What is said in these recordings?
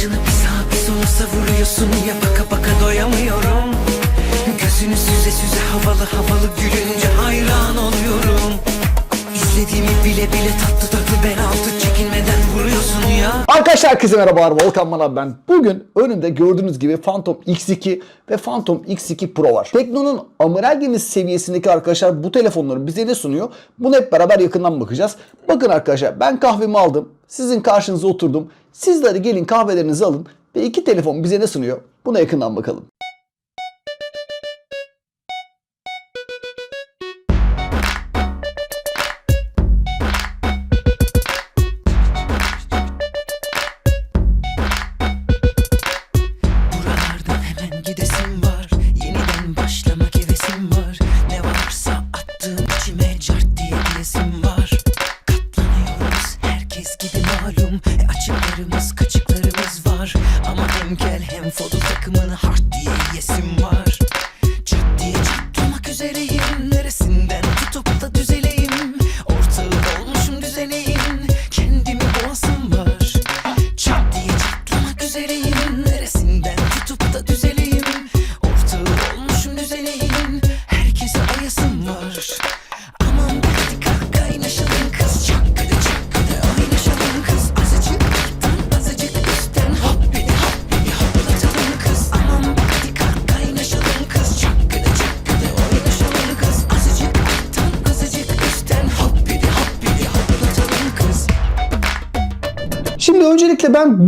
Saçını bir sağa bir sola savuruyorsun ya baka baka doyamıyorum Gözünü süze süze havalı havalı gülünce hayran oluyorum İzlediğimi bile bile tatlı tatlı ben altı çekinmeden vuruyorsun ya Arkadaşlar herkese merhaba Volkan Manav ben. Bugün önümde gördüğünüz gibi Phantom X2 ve Phantom X2 Pro var. Tekno'nun amiral gemisi seviyesindeki arkadaşlar bu telefonları bize ne sunuyor? Bunu hep beraber yakından bakacağız. Bakın arkadaşlar ben kahvemi aldım. Sizin karşınıza oturdum. Sizler de gelin kahvelerinizi alın ve iki telefon bize ne sunuyor? Buna yakından bakalım.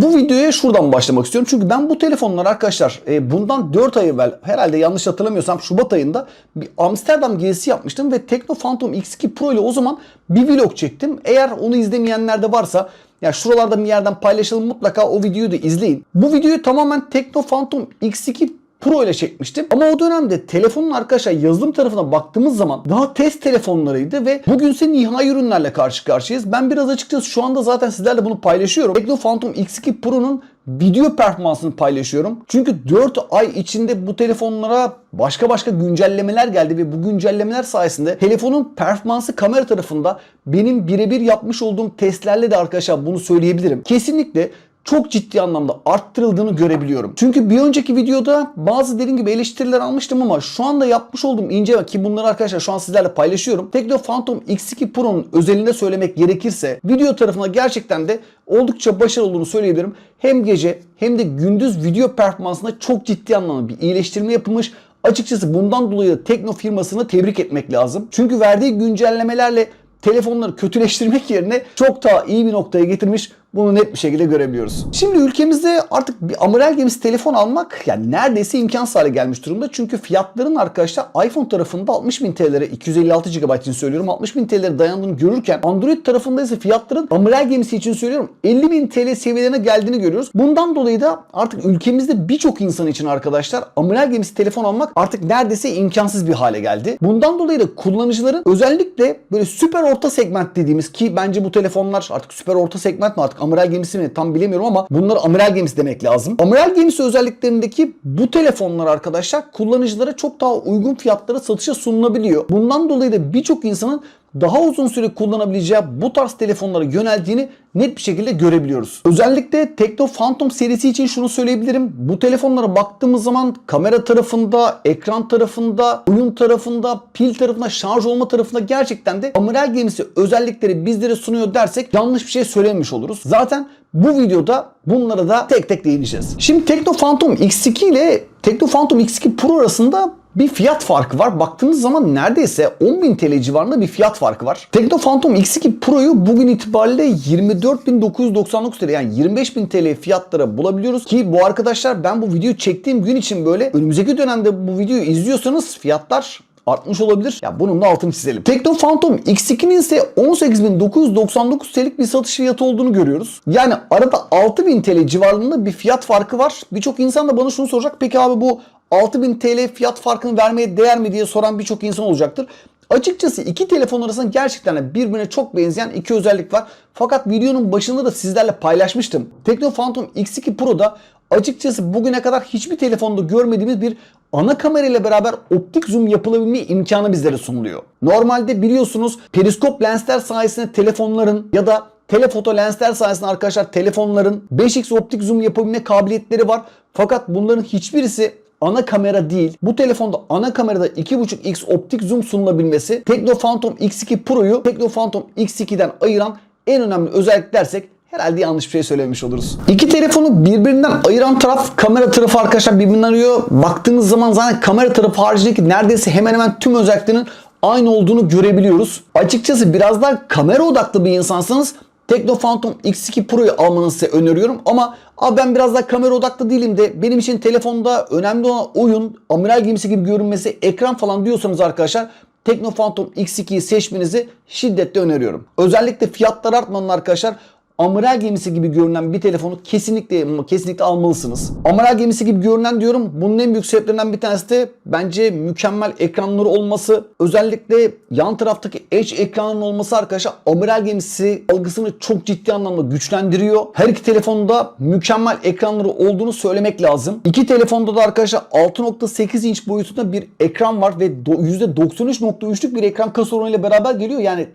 Bu videoya şuradan başlamak istiyorum. Çünkü ben bu telefonlar arkadaşlar e, bundan 4 ay evvel herhalde yanlış hatırlamıyorsam Şubat ayında bir Amsterdam gezisi yapmıştım ve Tekno Phantom X2 Pro ile o zaman bir vlog çektim. Eğer onu izlemeyenler de varsa ya şuralarda bir yerden paylaşalım mutlaka o videoyu da izleyin. Bu videoyu tamamen Tekno Phantom X2 Pro ile çekmiştim. Ama o dönemde telefonun arkadaşlar yazılım tarafına baktığımız zaman daha test telefonlarıydı ve bugünse nihai ürünlerle karşı karşıyayız. Ben biraz açıkçası şu anda zaten sizlerle bunu paylaşıyorum. Tekno Phantom X2 Pro'nun video performansını paylaşıyorum. Çünkü 4 ay içinde bu telefonlara başka başka güncellemeler geldi ve bu güncellemeler sayesinde telefonun performansı kamera tarafında benim birebir yapmış olduğum testlerle de arkadaşlar bunu söyleyebilirim. Kesinlikle çok ciddi anlamda arttırıldığını görebiliyorum. Çünkü bir önceki videoda bazı dediğim gibi eleştiriler almıştım ama şu anda yapmış olduğum inceleme ki bunları arkadaşlar şu an sizlerle paylaşıyorum. Tekno Phantom X2 Pro'nun özelinde söylemek gerekirse video tarafına gerçekten de oldukça başarılı olduğunu söyleyebilirim. Hem gece hem de gündüz video performansında çok ciddi anlamda bir iyileştirme yapılmış. Açıkçası bundan dolayı da Tekno firmasını tebrik etmek lazım. Çünkü verdiği güncellemelerle telefonları kötüleştirmek yerine çok daha iyi bir noktaya getirmiş. Bunu net bir şekilde görebiliyoruz. Şimdi ülkemizde artık bir amiral gemisi telefon almak yani neredeyse imkansız hale gelmiş durumda. Çünkü fiyatların arkadaşlar iPhone tarafında 60.000 TL'lere 256 GB için söylüyorum 60.000 TL'lere dayandığını görürken Android tarafında ise fiyatların amiral gemisi için söylüyorum 50.000 TL seviyelerine geldiğini görüyoruz. Bundan dolayı da artık ülkemizde birçok insan için arkadaşlar amiral gemisi telefon almak artık neredeyse imkansız bir hale geldi. Bundan dolayı da kullanıcıların özellikle böyle süper orta segment dediğimiz ki bence bu telefonlar artık süper orta segment mi artık amiral gemisi mi tam bilemiyorum ama bunları amiral gemisi demek lazım. Amiral gemisi özelliklerindeki bu telefonlar arkadaşlar kullanıcılara çok daha uygun fiyatlara satışa sunulabiliyor. Bundan dolayı da birçok insanın daha uzun süre kullanabileceği bu tarz telefonlara yöneldiğini net bir şekilde görebiliyoruz. Özellikle Tekno Phantom serisi için şunu söyleyebilirim. Bu telefonlara baktığımız zaman kamera tarafında, ekran tarafında, oyun tarafında, pil tarafında, şarj olma tarafında gerçekten de amiral gemisi özellikleri bizlere sunuyor dersek yanlış bir şey söylememiş oluruz. Zaten bu videoda bunlara da tek tek değineceğiz. Şimdi Tekno Phantom X2 ile Tekno Phantom X2 Pro arasında bir fiyat farkı var. Baktığımız zaman neredeyse 10.000 TL civarında bir fiyat farkı var. Tekno Phantom X2 Pro'yu bugün itibariyle 24.999 TL yani 25.000 TL fiyatlara bulabiliyoruz. Ki bu arkadaşlar ben bu videoyu çektiğim gün için böyle önümüzdeki dönemde bu videoyu izliyorsanız fiyatlar artmış olabilir. Ya bunun da altını çizelim. Tekno Phantom X2'nin ise 18.999 TL'lik bir satış fiyatı olduğunu görüyoruz. Yani arada 6.000 TL civarında bir fiyat farkı var. Birçok insan da bana şunu soracak. Peki abi bu 6000 TL fiyat farkını vermeye değer mi diye soran birçok insan olacaktır. Açıkçası iki telefon arasında gerçekten birbirine çok benzeyen iki özellik var. Fakat videonun başında da sizlerle paylaşmıştım. Tekno Phantom X2 Pro'da açıkçası bugüne kadar hiçbir telefonda görmediğimiz bir ana kamera ile beraber optik zoom yapılabilme imkanı bizlere sunuluyor. Normalde biliyorsunuz periskop lensler sayesinde telefonların ya da telefoto lensler sayesinde arkadaşlar telefonların 5x optik zoom yapabilme kabiliyetleri var. Fakat bunların hiçbirisi ana kamera değil. Bu telefonda ana kamerada 2.5x optik zoom sunulabilmesi Tekno Phantom X2 Pro'yu Tekno Phantom X2'den ayıran en önemli özellik dersek herhalde yanlış bir şey söylemiş oluruz. İki telefonu birbirinden ayıran taraf kamera tarafı arkadaşlar birbirinden ayırıyor. Baktığınız zaman zaten kamera tarafı haricindeki neredeyse hemen hemen tüm özelliklerinin aynı olduğunu görebiliyoruz. Açıkçası biraz daha kamera odaklı bir insansanız Tekno Phantom X2 Pro'yu almanızı size öneriyorum ama abi ben biraz daha kamera odaklı değilim de benim için telefonda önemli olan oyun, amiral gemisi gibi görünmesi, ekran falan diyorsanız arkadaşlar Tekno Phantom X2'yi seçmenizi şiddetle öneriyorum. Özellikle fiyatlar artmadan arkadaşlar amiral gemisi gibi görünen bir telefonu kesinlikle kesinlikle almalısınız. Amiral gemisi gibi görünen diyorum. Bunun en büyük sebeplerinden bir tanesi de bence mükemmel ekranları olması. Özellikle yan taraftaki Edge ekranının olması arkadaşlar amiral gemisi algısını çok ciddi anlamda güçlendiriyor. Her iki telefonda mükemmel ekranları olduğunu söylemek lazım. İki telefonda da arkadaşlar 6.8 inç boyutunda bir ekran var ve do- %93.3'lük bir ekran kasa oranıyla beraber geliyor. Yani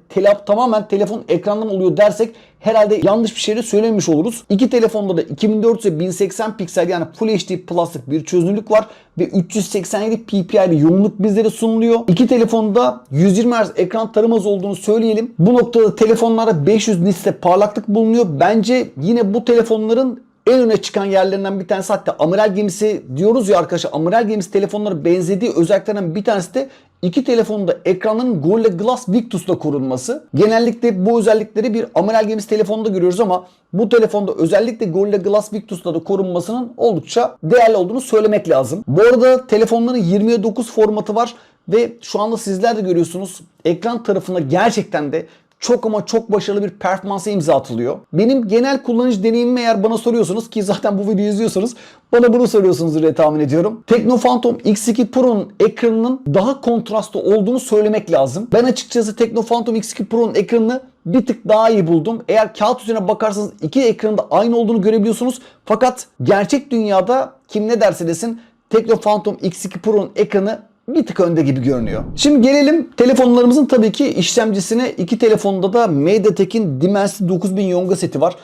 tamamen telefon ekrandan oluyor dersek herhalde yanlış bir şey de söylemiş oluruz. İki telefonda da 2400 ve 1080 piksel yani Full HD Plus'lık bir çözünürlük var ve 387 ppi'li yoğunluk bizlere sunuluyor. İki telefonda 120 Hz ekran taraması olduğunu söyleyelim. Bu noktada telefonlarda 500 nits'te parlaklık bulunuyor. Bence yine bu telefonların en öne çıkan yerlerinden bir tanesi hatta amiral gemisi diyoruz ya arkadaşlar amiral gemisi telefonlara benzediği özelliklerden bir tanesi de iki telefonda ekranların Gorilla Glass Victus'la korunması. Genellikle bu özellikleri bir amiral gemisi telefonda görüyoruz ama bu telefonda özellikle Gorilla Glass Victus'la da korunmasının oldukça değerli olduğunu söylemek lazım. Bu arada telefonların 20'ye 9 formatı var ve şu anda sizler de görüyorsunuz ekran tarafında gerçekten de çok ama çok başarılı bir performansa imza atılıyor. Benim genel kullanıcı deneyimimi eğer bana soruyorsunuz ki zaten bu videoyu izliyorsanız bana bunu soruyorsunuz diye tahmin ediyorum. Tekno Phantom X2 Pro'nun ekranının daha kontrastlı olduğunu söylemek lazım. Ben açıkçası Tekno Phantom X2 Pro'nun ekranını bir tık daha iyi buldum. Eğer kağıt üzerine bakarsanız iki ekranın da aynı olduğunu görebiliyorsunuz. Fakat gerçek dünyada kim ne derse desin Tekno Phantom X2 Pro'nun ekranı bir tık önde gibi görünüyor. Şimdi gelelim telefonlarımızın tabii ki işlemcisine. İki telefonda da MediaTek'in Dimensity 9000 Yonga seti var.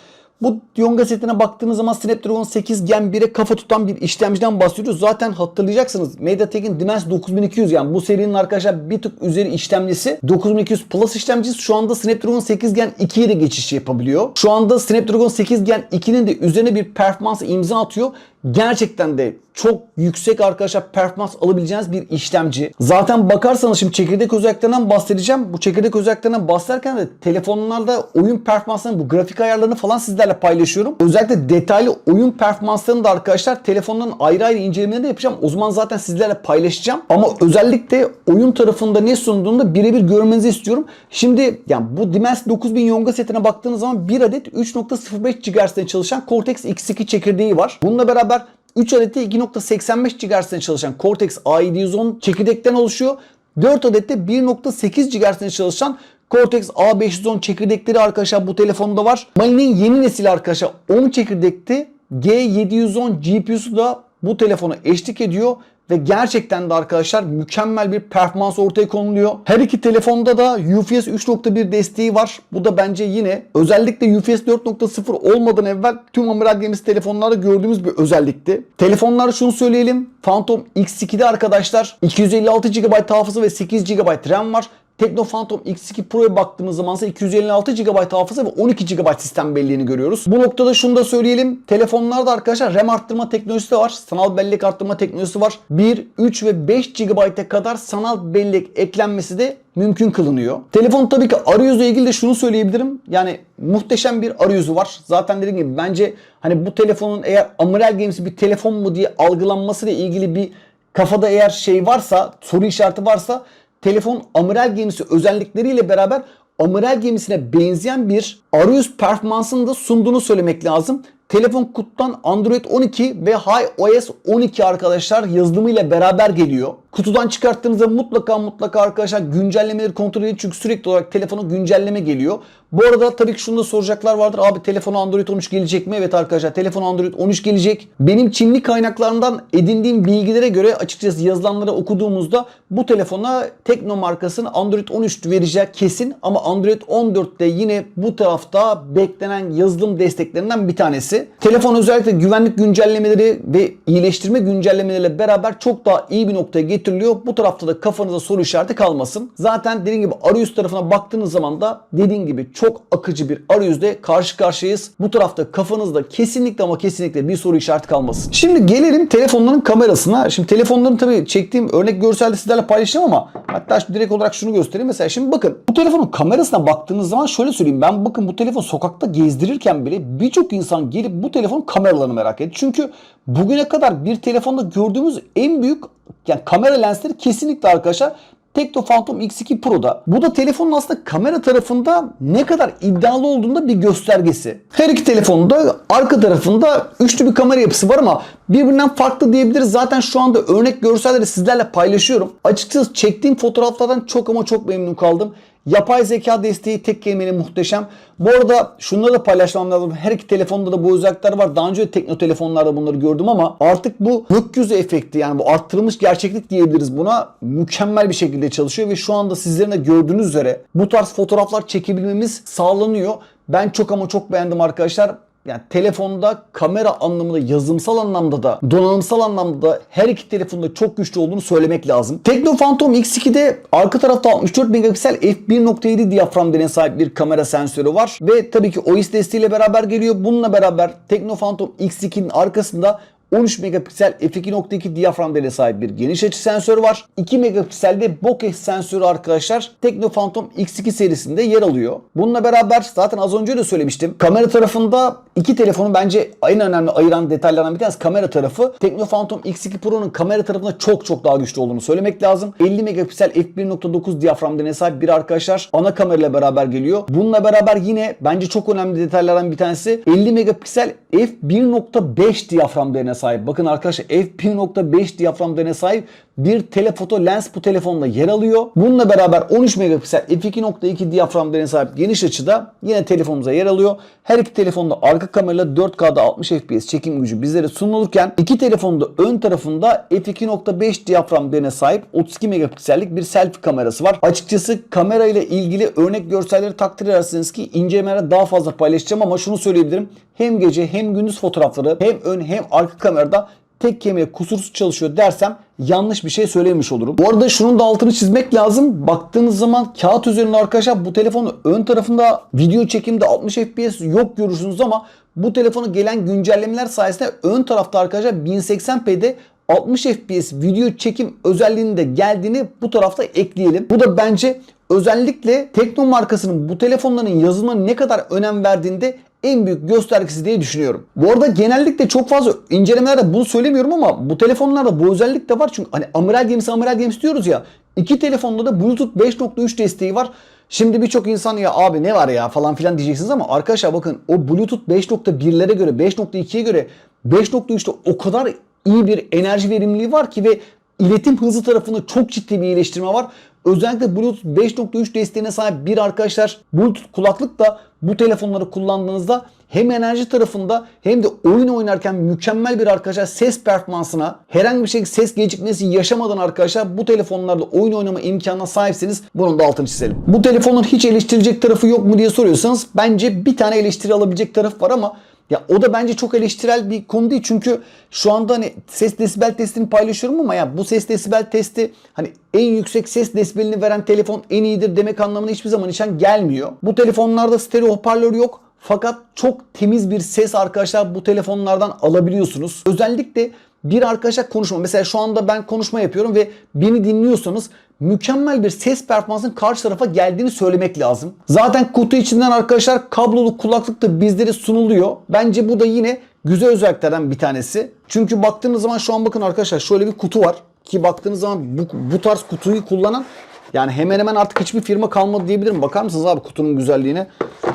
Bu Yonga setine baktığınız zaman Snapdragon 8 Gen 1'e kafa tutan bir işlemciden bahsediyoruz. Zaten hatırlayacaksınız MediaTek'in Dimensity 9200 yani bu serinin arkadaşlar bir tık üzeri işlemcisi 9200 Plus işlemcisi şu anda Snapdragon 8 Gen 2'ye de geçiş yapabiliyor. Şu anda Snapdragon 8 Gen 2'nin de üzerine bir performans imza atıyor. Gerçekten de çok yüksek arkadaşlar performans alabileceğiniz bir işlemci. Zaten bakarsanız şimdi çekirdek özelliklerinden bahsedeceğim. Bu çekirdek özelliklerinden bahsederken de telefonlarda oyun performanslarını bu grafik ayarlarını falan sizlerle paylaşıyorum. Özellikle detaylı oyun performanslarını da arkadaşlar telefonların ayrı ayrı incelemelerini de yapacağım. O zaman zaten sizlerle paylaşacağım. Ama özellikle oyun tarafında ne sunduğunu da birebir görmenizi istiyorum. Şimdi yani bu Dimensity 9000 Yonga setine baktığınız zaman bir adet 3.05 GHz'de çalışan Cortex X2 çekirdeği var. Bununla beraber 3 adet de 2.85 GHz'de çalışan Cortex A710 çekirdekten oluşuyor. 4 adet de 1.8 GHz'de çalışan Cortex A510 çekirdekleri arkadaşlar bu telefonda var. Mali'nin yeni nesili arkadaşlar 10 çekirdekti. G710 GPU'su da bu telefona eşlik ediyor ve gerçekten de arkadaşlar mükemmel bir performans ortaya konuluyor. Her iki telefonda da UFS 3.1 desteği var. Bu da bence yine özellikle UFS 4.0 olmadan evvel tüm amiral gemisi telefonlarda gördüğümüz bir özellikti. Telefonlarda şunu söyleyelim. Phantom X2'de arkadaşlar 256 GB hafıza ve 8 GB RAM var. Tekno Phantom X2 Pro'ya baktığımız zaman ise 256 GB hafıza ve 12 GB sistem belleğini görüyoruz. Bu noktada şunu da söyleyelim. Telefonlarda arkadaşlar RAM arttırma teknolojisi de var. Sanal bellek arttırma teknolojisi var. 1, 3 ve 5 GB'a kadar sanal bellek eklenmesi de mümkün kılınıyor. Telefon tabii ki arayüzle ilgili de şunu söyleyebilirim. Yani muhteşem bir arayüzü var. Zaten dediğim gibi bence hani bu telefonun eğer amiral gemisi bir telefon mu diye algılanması ile ilgili bir kafada eğer şey varsa, soru işareti varsa telefon amiral gemisi özellikleriyle beraber amiral gemisine benzeyen bir arayüz performansını da sunduğunu söylemek lazım. Telefon kutudan Android 12 ve iOS 12 arkadaşlar yazılımıyla beraber geliyor. Kutudan çıkarttığınızda mutlaka mutlaka arkadaşlar güncellemeleri kontrol edin. Çünkü sürekli olarak telefona güncelleme geliyor. Bu arada tabii ki şunu da soracaklar vardır. Abi telefona Android 13 gelecek mi? Evet arkadaşlar telefona Android 13 gelecek. Benim Çinli kaynaklarından edindiğim bilgilere göre açıkçası yazılanları okuduğumuzda bu telefona Tekno markasının Android 13 vereceği kesin. Ama Android 14'te yine bu tarafta beklenen yazılım desteklerinden bir tanesi. Telefon özellikle güvenlik güncellemeleri ve iyileştirme güncellemeleriyle beraber çok daha iyi bir noktaya getiriliyor. Bu tarafta da kafanıza soru işareti kalmasın. Zaten dediğim gibi arayüz tarafına baktığınız zaman da dediğim gibi çok akıcı bir arayüzle karşı karşıyayız. Bu tarafta kafanızda kesinlikle ama kesinlikle bir soru işareti kalmasın. Şimdi gelelim telefonların kamerasına. Şimdi telefonların tabii çektiğim örnek görselde sizlerle paylaşacağım ama hatta direkt olarak şunu göstereyim. Mesela şimdi bakın bu telefonun kamerasına baktığınız zaman şöyle söyleyeyim. Ben bakın bu telefon sokakta gezdirirken bile birçok insan gelip bu telefonun kameralarını merak etti. Çünkü bugüne kadar bir telefonda gördüğümüz en büyük yani kamera lensleri kesinlikle arkadaşlar Tekno Phantom X2 Pro'da. Bu da telefonun aslında kamera tarafında ne kadar iddialı olduğunda bir göstergesi. Her iki telefonda arka tarafında üçlü bir kamera yapısı var ama birbirinden farklı diyebiliriz. Zaten şu anda örnek görselleri sizlerle paylaşıyorum. Açıkçası çektiğim fotoğraflardan çok ama çok memnun kaldım. Yapay zeka desteği tek kelimeyle muhteşem. Bu arada şunları da paylaşmam lazım. Her iki telefonda da bu özellikler var. Daha önce de tekno telefonlarda bunları gördüm ama artık bu gökyüzü efekti yani bu arttırılmış gerçeklik diyebiliriz buna. Mükemmel bir şekilde çalışıyor ve şu anda sizlerin de gördüğünüz üzere bu tarz fotoğraflar çekebilmemiz sağlanıyor. Ben çok ama çok beğendim arkadaşlar. Yani telefonda kamera anlamında, yazımsal anlamda da, donanımsal anlamda da her iki telefonda çok güçlü olduğunu söylemek lazım. Tekno Phantom X2'de arka tarafta 64 megapiksel f1.7 diyafram denen sahip bir kamera sensörü var. Ve tabii ki OIS desteğiyle beraber geliyor. Bununla beraber Tekno Phantom X2'nin arkasında 13 megapiksel f2.2 diyafram dele sahip bir geniş açı sensörü var. 2 megapikselde bokeh sensörü arkadaşlar Tekno Phantom X2 serisinde yer alıyor. Bununla beraber zaten az önce de söylemiştim. Kamera tarafında iki telefonu bence en önemli ayıran detaylardan bir tanesi kamera tarafı. Tekno Phantom X2 Pro'nun kamera tarafında çok çok daha güçlü olduğunu söylemek lazım. 50 megapiksel f1.9 diyafram dele sahip bir arkadaşlar ana kamerayla beraber geliyor. Bununla beraber yine bence çok önemli detaylardan bir tanesi 50 megapiksel f1.5 diyafram değerine sahip. Bakın arkadaşlar f1.5 diyafram değerine sahip bir telefoto lens bu telefonda yer alıyor. Bununla beraber 13 megapiksel f2.2 diyafram değerine sahip geniş açıda yine telefonumuza yer alıyor. Her iki telefonda arka kamerayla 4K'da 60 FPS çekim gücü bizlere sunulurken iki telefonda ön tarafında f2.5 diyafram değerine sahip 32 megapiksellik bir selfie kamerası var. Açıkçası kamera ile ilgili örnek görselleri takdir edersiniz ki incelemelerde daha fazla paylaşacağım ama şunu söyleyebilirim. Hem gece hem gündüz fotoğrafları hem ön hem arka kamerada tek kemiğe kusursuz çalışıyor dersem yanlış bir şey söylemiş olurum. Bu arada şunun da altını çizmek lazım. Baktığınız zaman kağıt üzerinde arkadaşlar bu telefonun ön tarafında video çekimde 60 FPS yok görürsünüz ama bu telefona gelen güncellemeler sayesinde ön tarafta arkadaşlar 1080p'de 60 FPS video çekim özelliğinin de geldiğini bu tarafta ekleyelim. Bu da bence özellikle Tekno markasının bu telefonların yazılımına ne kadar önem verdiğinde en büyük göstergesi diye düşünüyorum. Bu arada genellikle çok fazla incelemelerde bunu söylemiyorum ama bu telefonlarda bu özellik de var. Çünkü hani amiral gemisi amiral gemisi diyoruz ya. İki telefonda da Bluetooth 5.3 desteği var. Şimdi birçok insan ya abi ne var ya falan filan diyeceksiniz ama arkadaşlar bakın o Bluetooth 5.1'lere göre 5.2'ye göre 5.3'te o kadar iyi bir enerji verimliliği var ki ve iletim hızı tarafında çok ciddi bir iyileştirme var. Özellikle Bluetooth 5.3 desteğine sahip bir arkadaşlar Bluetooth kulaklık da bu telefonları kullandığınızda hem enerji tarafında hem de oyun oynarken mükemmel bir arkadaşlar ses performansına herhangi bir şekilde ses gecikmesi yaşamadan arkadaşlar bu telefonlarda oyun oynama imkanına sahipseniz bunun da altını çizelim. Bu telefonun hiç eleştirilecek tarafı yok mu diye soruyorsanız bence bir tane eleştiri alabilecek taraf var ama ya o da bence çok eleştirel bir konu değil çünkü şu anda hani ses desibel testini paylaşıyorum ama ya bu ses desibel testi hani en yüksek ses desibelini veren telefon en iyidir demek anlamına hiçbir zaman nişan gelmiyor. Bu telefonlarda stereo hoparlör yok. Fakat çok temiz bir ses arkadaşlar bu telefonlardan alabiliyorsunuz. Özellikle bir arkadaşa konuşma. Mesela şu anda ben konuşma yapıyorum ve beni dinliyorsanız mükemmel bir ses performansının karşı tarafa geldiğini söylemek lazım. Zaten kutu içinden arkadaşlar kablolu kulaklık da bizlere sunuluyor. Bence bu da yine güzel özelliklerden bir tanesi. Çünkü baktığınız zaman şu an bakın arkadaşlar şöyle bir kutu var. Ki baktığınız zaman bu, bu tarz kutuyu kullanan yani hemen hemen artık hiçbir firma kalmadı diyebilirim. Bakar mısınız abi kutunun güzelliğine?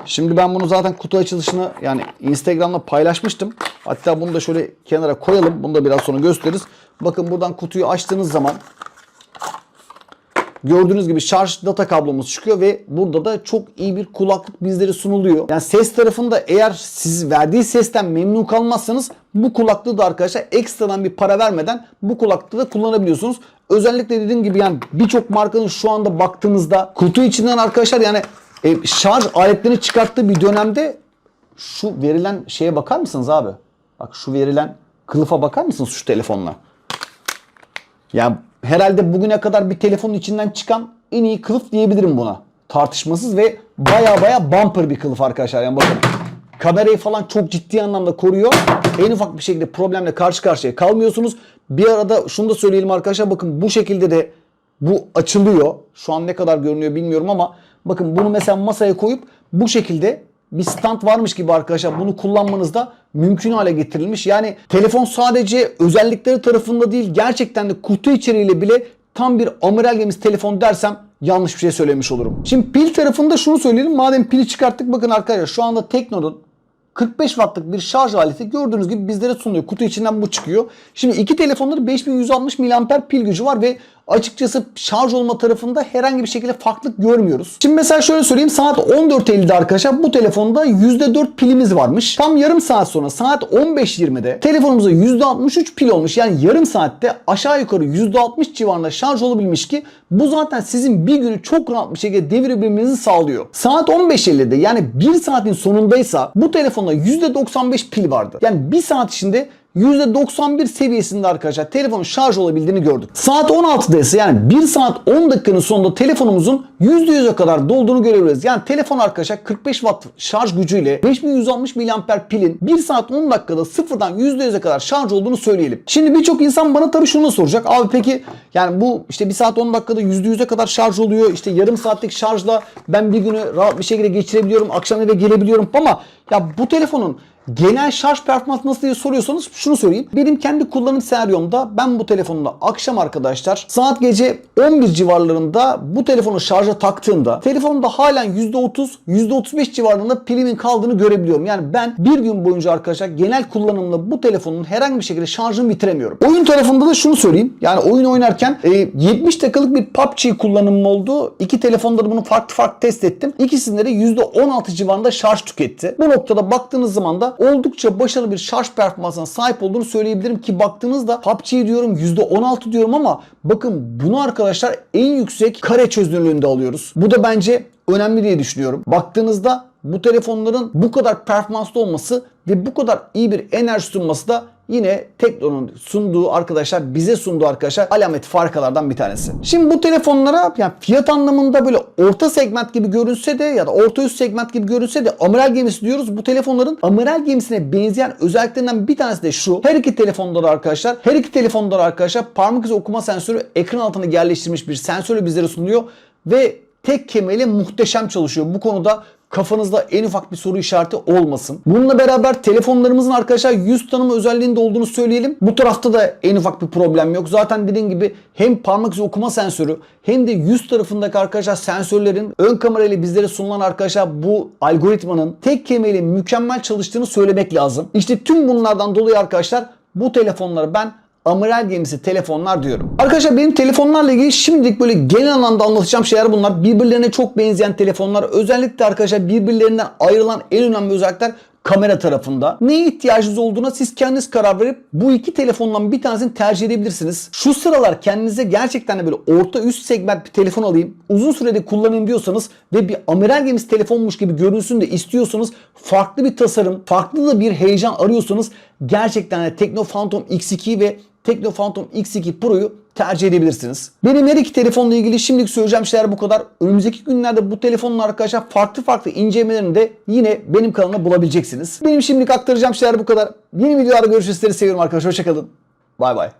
Şimdi ben bunu zaten kutu açılışını yani Instagram'da paylaşmıştım. Hatta bunu da şöyle kenara koyalım. Bunu da biraz sonra gösteririz. Bakın buradan kutuyu açtığınız zaman Gördüğünüz gibi şarj data kablomuz çıkıyor ve burada da çok iyi bir kulaklık bizlere sunuluyor. Yani ses tarafında eğer siz verdiği sesten memnun kalmazsanız bu kulaklığı da arkadaşlar ekstradan bir para vermeden bu kulaklığı da kullanabiliyorsunuz. Özellikle dediğim gibi yani birçok markanın şu anda baktığımızda kutu içinden arkadaşlar yani e, şarj aletlerini çıkarttığı bir dönemde şu verilen şeye bakar mısınız abi? Bak şu verilen kılıfa bakar mısınız şu telefonla? Yani herhalde bugüne kadar bir telefonun içinden çıkan en iyi kılıf diyebilirim buna. Tartışmasız ve baya baya bumper bir kılıf arkadaşlar. Yani bakın kamerayı falan çok ciddi anlamda koruyor. En ufak bir şekilde problemle karşı karşıya kalmıyorsunuz. Bir arada şunu da söyleyelim arkadaşlar bakın bu şekilde de bu açılıyor. Şu an ne kadar görünüyor bilmiyorum ama bakın bunu mesela masaya koyup bu şekilde bir stand varmış gibi arkadaşlar bunu kullanmanız da mümkün hale getirilmiş. Yani telefon sadece özellikleri tarafında değil gerçekten de kutu içeriğiyle bile tam bir amiral gemisi telefon dersem yanlış bir şey söylemiş olurum. Şimdi pil tarafında şunu söyleyelim. Madem pili çıkarttık bakın arkadaşlar şu anda Tekno'nun 45 wattlık bir şarj aleti gördüğünüz gibi bizlere sunuyor. Kutu içinden bu çıkıyor. Şimdi iki telefonda 5160 mAh pil gücü var ve açıkçası şarj olma tarafında herhangi bir şekilde farklılık görmüyoruz. Şimdi mesela şöyle söyleyeyim saat 14.50'de arkadaşlar bu telefonda %4 pilimiz varmış. Tam yarım saat sonra saat 15.20'de telefonumuza %63 pil olmuş. Yani yarım saatte aşağı yukarı %60 civarında şarj olabilmiş ki bu zaten sizin bir günü çok rahat bir şekilde devirebilmenizi sağlıyor. Saat 15.50'de yani bir saatin sonundaysa bu telefonda %95 pil vardı. Yani bir saat içinde %91 seviyesinde arkadaşlar telefonun şarj olabildiğini gördük. Saat 16'da ise yani 1 saat 10 dakikanın sonunda telefonumuzun %100'e kadar dolduğunu görebiliriz. Yani telefon arkadaşlar 45 watt şarj gücüyle 5160 mAh pilin 1 saat 10 dakikada sıfırdan %100'e kadar şarj olduğunu söyleyelim. Şimdi birçok insan bana tabii şunu soracak. Abi peki yani bu işte 1 saat 10 dakikada %100'e kadar şarj oluyor. İşte yarım saatlik şarjla ben bir günü rahat bir şekilde geçirebiliyorum. Akşam eve gelebiliyorum ama ya bu telefonun genel şarj performansı nasıl diye soruyorsanız şunu söyleyeyim. Benim kendi kullanım senaryomda ben bu telefonla akşam arkadaşlar saat gece 11 civarlarında bu telefonu şarja taktığımda telefonumda halen %30 %35 civarında pilimin kaldığını görebiliyorum. Yani ben bir gün boyunca arkadaşlar genel kullanımla bu telefonun herhangi bir şekilde şarjını bitiremiyorum. Oyun tarafında da şunu söyleyeyim. Yani oyun oynarken e, 70 dakikalık bir PUBG kullanımım oldu. İki telefonda da bunu farklı farklı test ettim. İkisinde de %16 civarında şarj tüketti. Bu noktada baktığınız zaman da oldukça başarılı bir şarj performansına sahip olduğunu söyleyebilirim ki baktığınızda PUBG diyorum %16 diyorum ama bakın bunu arkadaşlar en yüksek kare çözünürlüğünde alıyoruz. Bu da bence önemli diye düşünüyorum. Baktığınızda bu telefonların bu kadar performanslı olması ve bu kadar iyi bir enerji sunması da yine Tekno'nun sunduğu arkadaşlar bize sunduğu arkadaşlar alamet farkalardan bir tanesi. Şimdi bu telefonlara yani fiyat anlamında böyle orta segment gibi görünse de ya da orta üst segment gibi görünse de amiral gemisi diyoruz. Bu telefonların amiral gemisine benzeyen özelliklerinden bir tanesi de şu. Her iki telefonda da arkadaşlar her iki telefonda da arkadaşlar parmak izi okuma sensörü ekran altına yerleştirilmiş bir sensörü bizlere sunuyor ve tek kelimeyle muhteşem çalışıyor. Bu konuda kafanızda en ufak bir soru işareti olmasın. Bununla beraber telefonlarımızın arkadaşlar yüz tanıma özelliğinde olduğunu söyleyelim. Bu tarafta da en ufak bir problem yok. Zaten dediğim gibi hem parmak izi okuma sensörü hem de yüz tarafındaki arkadaşlar sensörlerin ön kamerayla bizlere sunulan arkadaşlar bu algoritmanın tek kelimeyle mükemmel çalıştığını söylemek lazım. İşte tüm bunlardan dolayı arkadaşlar bu telefonları ben amiral gemisi telefonlar diyorum. Arkadaşlar benim telefonlarla ilgili şimdilik böyle genel anlamda anlatacağım şeyler bunlar. Birbirlerine çok benzeyen telefonlar. Özellikle arkadaşlar birbirlerinden ayrılan en önemli özellikler kamera tarafında. Neye ihtiyacınız olduğuna siz kendiniz karar verip bu iki telefondan bir tanesini tercih edebilirsiniz. Şu sıralar kendinize gerçekten de böyle orta üst segment bir telefon alayım, uzun sürede kullanayım diyorsanız ve bir amiral gemisi telefonmuş gibi görünsün de istiyorsanız farklı bir tasarım, farklı da bir heyecan arıyorsanız gerçekten de Tekno Phantom X2 ve Tekno Phantom X2 Pro'yu tercih edebilirsiniz. Benim her iki telefonla ilgili şimdilik söyleyeceğim şeyler bu kadar. Önümüzdeki günlerde bu telefonla arkadaşlar farklı farklı incelemelerini de yine benim kanalımda bulabileceksiniz. Benim şimdilik aktaracağım şeyler bu kadar. Yeni videolarda görüşürüz. Sizleri seviyorum arkadaşlar. Hoşçakalın. Bay bay.